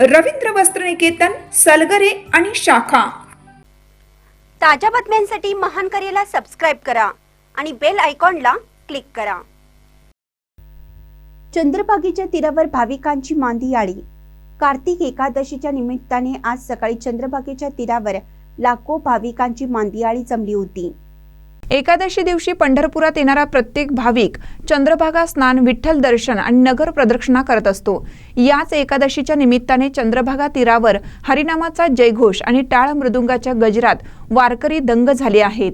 रवींद्र वस्त्रनिकेतन सलगरे आणि शाखा. ताज्या बातम्यांसाठी महान करेला सबस्क्राईब करा आणि बेल आयकॉनला क्लिक करा. चंद्रभागेच्या तीरावर भाविकांची मांदी आळी कार्तिक एकादशीच्या निमित्ताने आज सकाळी चंद्रभागेच्या तीरावर लाखो भाविकांची मांदियाळी जमली होती. एकादशी दिवशी पंढरपुरात येणारा प्रत्येक भाविक चंद्रभागा स्नान विठ्ठल दर्शन आणि नगर प्रदक्षिणा करत असतो. याच एकादशीच्या निमित्ताने चंद्रभागा तीरावर हरिनामाचा जयघोष आणि टाळ मृदुंगाच्या गजरात वारकरी दंग झाले आहेत.